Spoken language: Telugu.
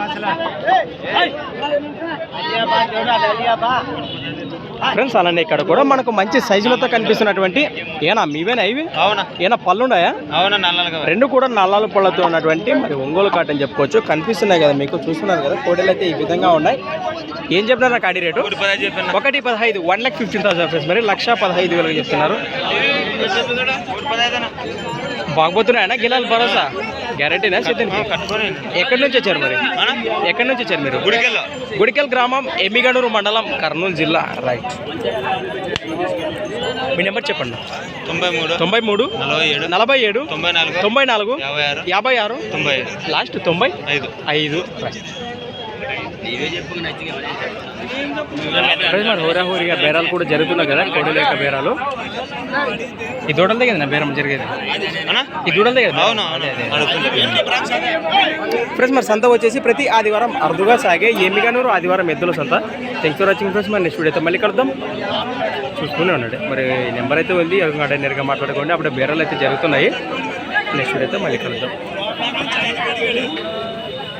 అసలు ఫ్రెండ్స్ అలానే ఇక్కడ కూడా మనకు మంచి సైజులతో కనిపిస్తున్నటువంటి ఏనా మీవేనా ఇవి? అవునా. ఏనా పళ్ళు ఉన్నాయా అవునా నల్లలుగా రెండు కూడా నల్లాల పళ్ళతో ఉన్నటువంటి మరి ఒంగోలు కాటని చెప్పుకోవచ్చు. కనిపిస్తున్నాయి కదా మీకు చూస్తున్నారు కదా కోడలు అయితే ఈ విధంగా ఉన్నాయి. ఏం చెప్తున్నారు నాకు అడి రేటు? ఒకటి పదహైదు one lakh fifteen thousand friends మరి లక్ష పదహైదు వేలకు చెప్తున్నారు. బాగుపోతున్నాయనా గిలాలు భరోసా? గ్యారంటీనా కట్టుకొని ఎక్కడి నుంచి వచ్చారు మరి? ఎక్కడి నుంచి వచ్చారు మీరు? గుడికెళ్ళ. గుడికల్ గ్రామం ఎమ్మిగనూరు మండలం కర్నూలు జిల్లా రైట్. మీ నెంబర్ చెప్పండి. తొంభై మూడు తొంభై మూడు నలభై ఏడు నలభై ఏడు తొంభై నాలుగు తొంభై నాలుగు యాభై ఆరు యాభై ఆరు తొంభై లాస్ట్ తొంభై ఐదు. ఐదు మరి హోరాహోరీగా బేరాలు కూడా జరుగుతున్నాయి కదా కోడల యొక్క బేరాలు. ఈ దూడలదే కదా బేరం జరిగేది. అన్నా? ఈ దూడలదే కదా? అవును అవును. అడుగుతున్నా. ఫ్రెండ్స్ మరి సంత వచ్చేసి ప్రతి ఆదివారం అరుదుగా సాగే ఎమ్మిగనూరు ఆదివారం ఎద్దుల సంత. థ్యాంక్స్ ఫర్ వాచింగ్ ఫ్రెండ్స్ మరి నెక్స్ట్ వీడియోతో మళ్ళీ కలుద్దాం. చూస్తూనే ఉన్నాడు మరి నెంబర్ అయితే ఉంది. అక్కడ నేరుగా మాట్లాడుకోండి. అప్పుడు బేరాలు అయితే జరుగుతున్నాయి. నెక్స్ట్ వీడియోతో మళ్ళీ కలుద్దాం.